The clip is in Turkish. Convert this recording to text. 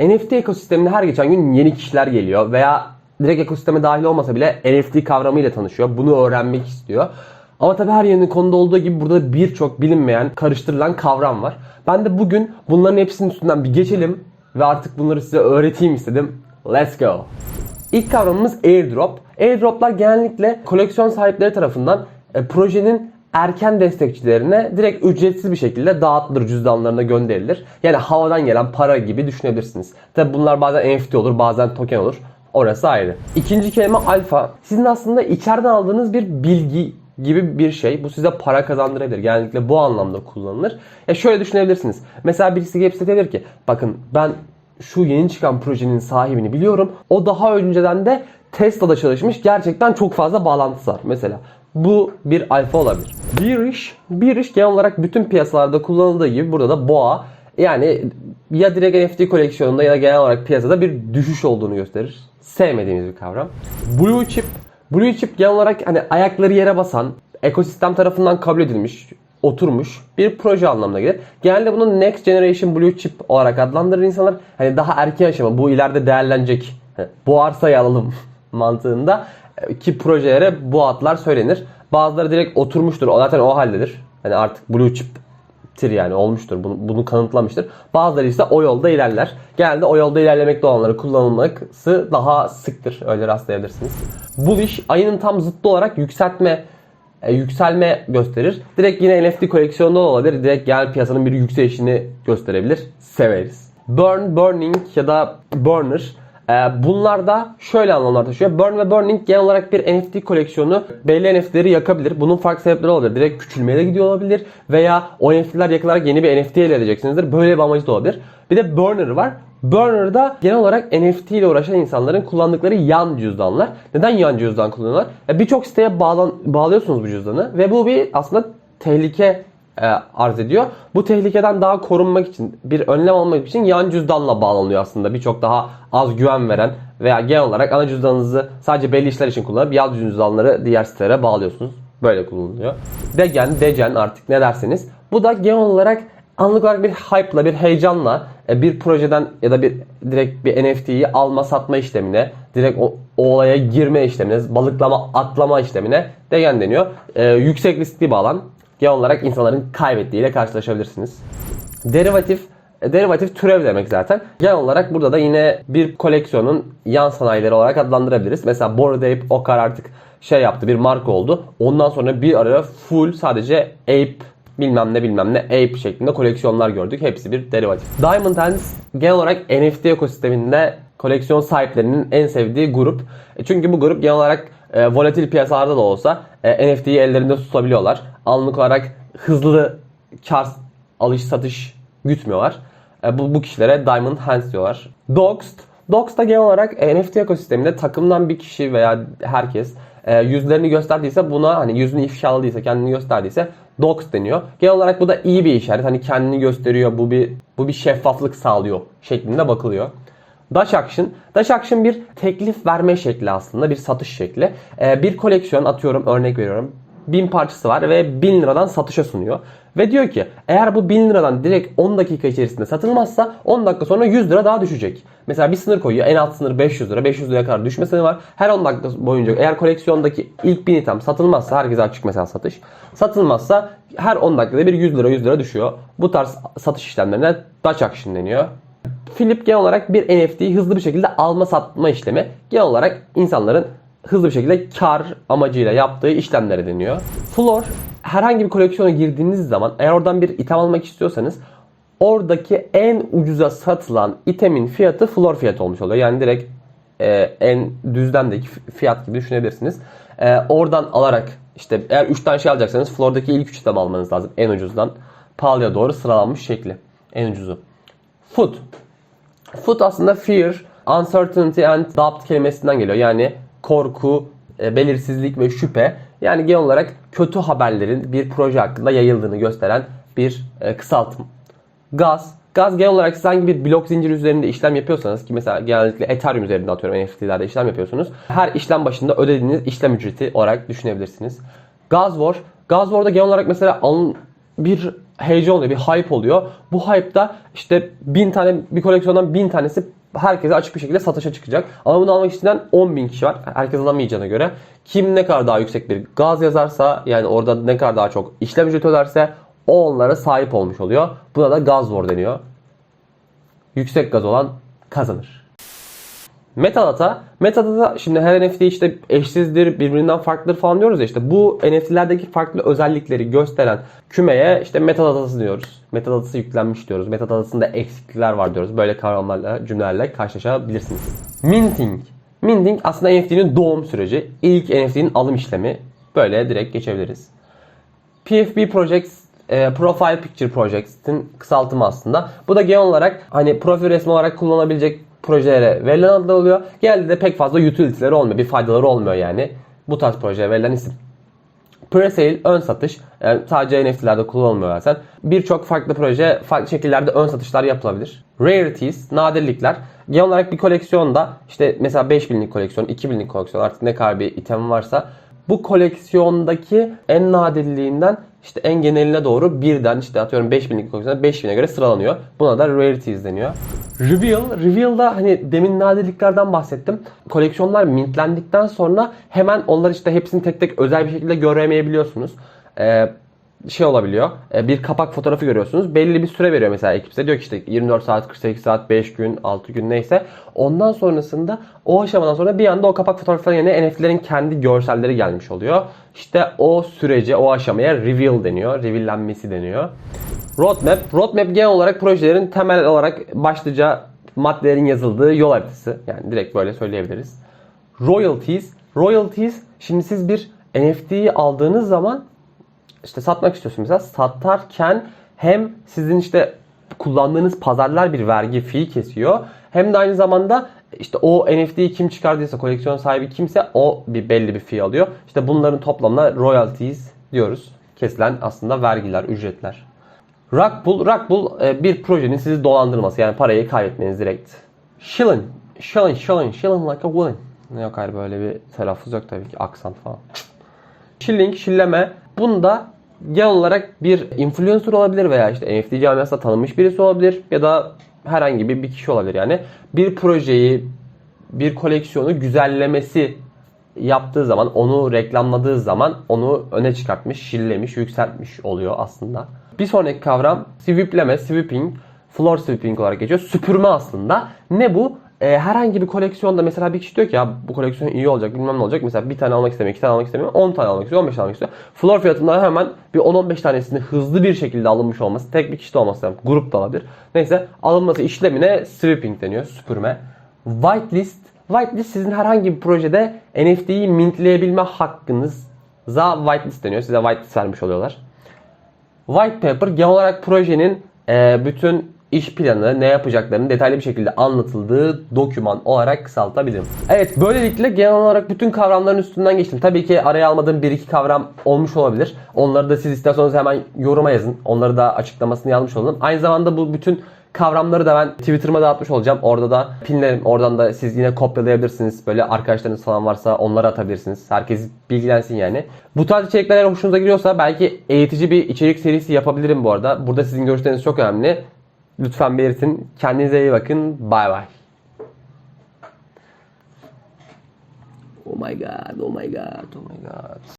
NFT ekosistemine her geçen gün yeni kişiler geliyor veya direkt ekosisteme dahil olmasa bile NFT kavramıyla tanışıyor. Bunu öğrenmek istiyor. Ama tabii her yeni konuda olduğu gibi burada birçok bilinmeyen, karıştırılan kavram var. Ben de bugün bunların hepsinin üstünden bir geçelim ve artık bunları size öğreteyim istedim. Let's go. İlk kavramımız airdrop. Airdroplar genellikle koleksiyon sahipleri tarafından e, projenin erken destekçilerine direkt ücretsiz bir şekilde dağıtılır, cüzdanlarına gönderilir. Yani havadan gelen para gibi düşünebilirsiniz. Tabi bunlar bazen NFT olur, bazen token olur. Orası ayrı. İkinci kelime alfa. Sizin aslında içeriden aldığınız bir bilgi gibi bir şey. Bu size para kazandırabilir. Genellikle bu anlamda kullanılır. Ya şöyle düşünebilirsiniz. Mesela birisi gelip size diyebilir ki bakın ben şu yeni çıkan projenin sahibini biliyorum. O daha önceden de Tesla'da çalışmış. Gerçekten çok fazla bağlantısı var. Mesela bu bir alfa olabilir. Bir iş, bir iş genel olarak bütün piyasalarda kullanıldığı gibi burada da boğa yani ya direkt NFT koleksiyonunda ya da genel olarak piyasada bir düşüş olduğunu gösterir. Sevmediğimiz bir kavram. Blue chip. Blue chip genel olarak hani ayakları yere basan, ekosistem tarafından kabul edilmiş, oturmuş bir proje anlamına gelir. Genelde bunu Next Generation Blue Chip olarak adlandırır insanlar. Hani daha erken aşama bu ileride değerlenecek. Bu arsayı alalım mantığında ki projelere bu adlar söylenir. Bazıları direkt oturmuştur. O zaten o haldedir. Hani artık Blue Chip'tir yani olmuştur. Bunu, bunu kanıtlamıştır. Bazıları ise o yolda ilerler. Genelde o yolda ilerlemekte olanları kullanılması daha sıktır. Öyle rastlayabilirsiniz. Bullish ayının tam zıttı olarak yükseltme e, yükselme gösterir. Direkt yine NFT koleksiyonunda da olabilir. Direkt genel piyasanın bir yükselişini gösterebilir. Severiz. Burn, burning ya da burner. E, bunlar da şöyle anlamlar taşıyor. Burn ve burning genel olarak bir NFT koleksiyonu belli NFT'leri yakabilir. Bunun farklı sebepleri olabilir. Direkt küçülmeye de gidiyor olabilir. Veya o NFT'ler yakılarak yeni bir NFT elde edeceksinizdir. Böyle bir amacı da olabilir. Bir de burner var. Burner'da genel olarak NFT ile uğraşan insanların kullandıkları yan cüzdanlar. Neden yan cüzdan kullanıyorlar? E, Birçok siteye bağlan, bağlıyorsunuz bu cüzdanı ve bu bir aslında tehlike e, arz ediyor. Bu tehlikeden daha korunmak için, bir önlem almak için yan cüzdanla bağlanıyor aslında. Birçok daha az güven veren veya genel olarak ana cüzdanınızı sadece belli işler için kullanıp yan cüzdanları diğer sitelere bağlıyorsunuz. Böyle kullanılıyor. Degen, decen artık ne derseniz. Bu da genel olarak anlık olarak bir hype'la, bir heyecanla e, bir projeden ya da bir direkt bir NFT'yi alma satma işlemine, direkt o, o olaya girme işlemine, balıklama atlama işlemine degen deniyor. E, yüksek riskli bir alan. Genel olarak insanların kaybettiğiyle karşılaşabilirsiniz. Derivatif e, Derivatif türev demek zaten. Genel olarak burada da yine bir koleksiyonun yan sanayileri olarak adlandırabiliriz. Mesela Bored Ape Okar artık şey yaptı bir marka oldu. Ondan sonra bir ara full sadece Ape bilmem ne bilmem ne Ape şeklinde koleksiyonlar gördük. Hepsi bir derivatif. Diamond Hands genel olarak NFT ekosisteminde koleksiyon sahiplerinin en sevdiği grup. E, Çünkü bu grup genel olarak e, volatil piyasalarda da olsa NFT'yi ellerinde tutabiliyorlar. Anlık olarak hızlı kar alış satış gütmüyorlar. E, bu, bu kişilere Diamond Hands diyorlar. Doxed. Doxed da genel olarak e, NFT ekosisteminde takımdan bir kişi veya herkes e, yüzlerini gösterdiyse buna hani yüzünü ifşaladıysa kendini gösterdiyse Dox deniyor. Genel olarak bu da iyi bir işaret. Hani kendini gösteriyor. Bu bir bu bir şeffaflık sağlıyor şeklinde bakılıyor. Dash Action. Dash Action bir teklif verme şekli aslında. Bir satış şekli. Ee, bir koleksiyon atıyorum örnek veriyorum. 1000 parçası var ve 1000 liradan satışa sunuyor. Ve diyor ki eğer bu 1000 liradan direkt 10 dakika içerisinde satılmazsa 10 dakika sonra 100 lira daha düşecek. Mesela bir sınır koyuyor. En alt sınır 500 lira. 500 liraya kadar düşme var. Her 10 dakika boyunca eğer koleksiyondaki ilk 1000 item satılmazsa herkese açık mesela satış. Satılmazsa her 10 dakikada bir 100 lira 100 lira düşüyor. Bu tarz satış işlemlerine Dutch Action deniyor. Flip genel olarak bir NFT'yi hızlı bir şekilde alma satma işlemi. Genel olarak insanların hızlı bir şekilde kar amacıyla yaptığı işlemlere deniyor. Floor herhangi bir koleksiyona girdiğiniz zaman eğer oradan bir item almak istiyorsanız oradaki en ucuza satılan itemin fiyatı floor fiyatı olmuş oluyor. Yani direkt e, en düzlemdeki fiyat gibi düşünebilirsiniz. E, oradan alarak işte eğer 3 tane şey alacaksanız floordaki ilk 3 item almanız lazım en ucuzdan pahalıya doğru sıralanmış şekli. En ucuzu. Food. Food aslında fear, uncertainty and doubt kelimesinden geliyor. Yani korku, e, belirsizlik ve şüphe. Yani genel olarak kötü haberlerin bir proje hakkında yayıldığını gösteren bir e, kısaltım. Gaz. Gaz genel olarak siz hangi bir blok zinciri üzerinde işlem yapıyorsanız ki mesela genellikle Ethereum üzerinde atıyorum NFT'lerde işlem yapıyorsunuz. Her işlem başında ödediğiniz işlem ücreti olarak düşünebilirsiniz. Gaz War. Gaz War'da genel olarak mesela bir heyecan oluyor, bir hype oluyor. Bu hype'da işte bin tane bir koleksiyondan bin tanesi herkese açık bir şekilde satışa çıkacak. Ama bunu almak isteyen 10 bin kişi var. Herkes alamayacağına göre. Kim ne kadar daha yüksek bir gaz yazarsa yani orada ne kadar daha çok işlem ücreti öderse o onlara sahip olmuş oluyor. Buna da gaz war deniyor. Yüksek gaz olan kazanır. Metadata. Metadata şimdi her NFT işte eşsizdir, birbirinden farklıdır falan diyoruz ya işte bu NFT'lerdeki farklı özellikleri gösteren kümeye işte metadatası diyoruz. Metadatası yüklenmiş diyoruz. Metadatasında eksiklikler var diyoruz. Böyle kavramlarla, cümlelerle karşılaşabilirsiniz. Minting. Minting aslında NFT'nin doğum süreci. İlk NFT'nin alım işlemi. Böyle direkt geçebiliriz. PFP Projects e, Profile Picture Projects'in kısaltımı aslında. Bu da genel olarak hani profil resmi olarak kullanabilecek projelere verilen adlar oluyor. Genelde de pek fazla utility'leri olmuyor. Bir faydaları olmuyor yani. Bu tarz projeye verilen isim. Pre-sale, ön satış. Yani sadece NFT'lerde kullanılmıyor zaten. Birçok farklı proje, farklı şekillerde ön satışlar yapılabilir. Rarities, nadirlikler. Genel olarak bir koleksiyonda işte mesela 5000'lik koleksiyon, 2000'lik koleksiyon artık ne kadar bir item varsa bu koleksiyondaki en nadirliğinden işte en geneline doğru birden işte atıyorum 5000'lik koleksiyonda 5000'e göre sıralanıyor. Buna da rarities deniyor. Reveal, Reveal'da hani demin nadirliklerden bahsettim. Koleksiyonlar mintlendikten sonra hemen onları işte hepsini tek tek özel bir şekilde göremeyebiliyorsunuz. Ee, şey olabiliyor. e, Bir kapak fotoğrafı görüyorsunuz. Belli bir süre veriyor mesela ekip size. Diyor ki işte 24 saat, 48 saat, 5 gün, 6 gün neyse. Ondan sonrasında o aşamadan sonra bir anda o kapak fotoğrafların yerine NFT'lerin kendi görselleri gelmiş oluyor. İşte o sürece, o aşamaya reveal deniyor. Reveallenmesi deniyor. Roadmap. Roadmap genel olarak projelerin temel olarak başlıca maddelerin yazıldığı yol haritası. Yani direkt böyle söyleyebiliriz. Royalties. Royalties şimdi siz bir NFT'yi aldığınız zaman işte satmak istiyorsunuz mesela satarken hem sizin işte kullandığınız pazarlar bir vergi fee kesiyor hem de aynı zamanda işte o NFT'yi kim çıkardıysa koleksiyon sahibi kimse o bir belli bir fee alıyor. İşte bunların toplamına royalties diyoruz. Kesilen aslında vergiler, ücretler. Rug pull e, bir projenin sizi dolandırması yani parayı kaybetmeniz direkt. Shilling, shilling, shilling, shilling like a willing. Yok hayır böyle bir telaffuz yok tabii ki aksant falan. Shilling, şilleme. Bunda genel olarak bir influencer olabilir veya işte NFT camiasında tanınmış birisi olabilir ya da herhangi bir, bir kişi olabilir yani. Bir projeyi, bir koleksiyonu güzellemesi yaptığı zaman, onu reklamladığı zaman onu öne çıkartmış, şillemiş, yükseltmiş oluyor aslında. Bir sonraki kavram sweepleme, sweeping, floor sweeping olarak geçiyor. Süpürme aslında. Ne bu? Ee, herhangi bir koleksiyonda mesela bir kişi diyor ki ya bu koleksiyon iyi olacak bilmem ne olacak. Mesela bir tane almak istemiyor, iki tane almak istemiyor, 10 tane almak istiyor, 15 tane almak istiyor. Floor fiyatından hemen bir 10-15 tanesini hızlı bir şekilde alınmış olması, tek bir kişi de olması lazım. Grup da olabilir. Neyse alınması işlemine sweeping deniyor, süpürme. Whitelist Whitelist sizin herhangi bir projede NFT'yi mintleyebilme hakkınıza whitelist deniyor. Size whitelist vermiş oluyorlar. White paper genel olarak projenin e, bütün iş planı, ne yapacaklarının detaylı bir şekilde anlatıldığı doküman olarak kısaltabilirim. Evet böylelikle genel olarak bütün kavramların üstünden geçtim. Tabii ki araya almadığım bir iki kavram olmuş olabilir. Onları da siz isterseniz hemen yoruma yazın. Onları da açıklamasını yazmış olalım. Aynı zamanda bu bütün kavramları da ben Twitter'ıma dağıtmış olacağım. Orada da pinlerim. Oradan da siz yine kopyalayabilirsiniz. Böyle arkadaşlarınız falan varsa onları atabilirsiniz. Herkes bilgilensin yani. Bu tarz içerikler hoşunuza gidiyorsa belki eğitici bir içerik serisi yapabilirim bu arada. Burada sizin görüşleriniz çok önemli. Lütfen belirtin. Kendinize iyi bakın. Bay bay. Oh my god, oh my god, oh my god.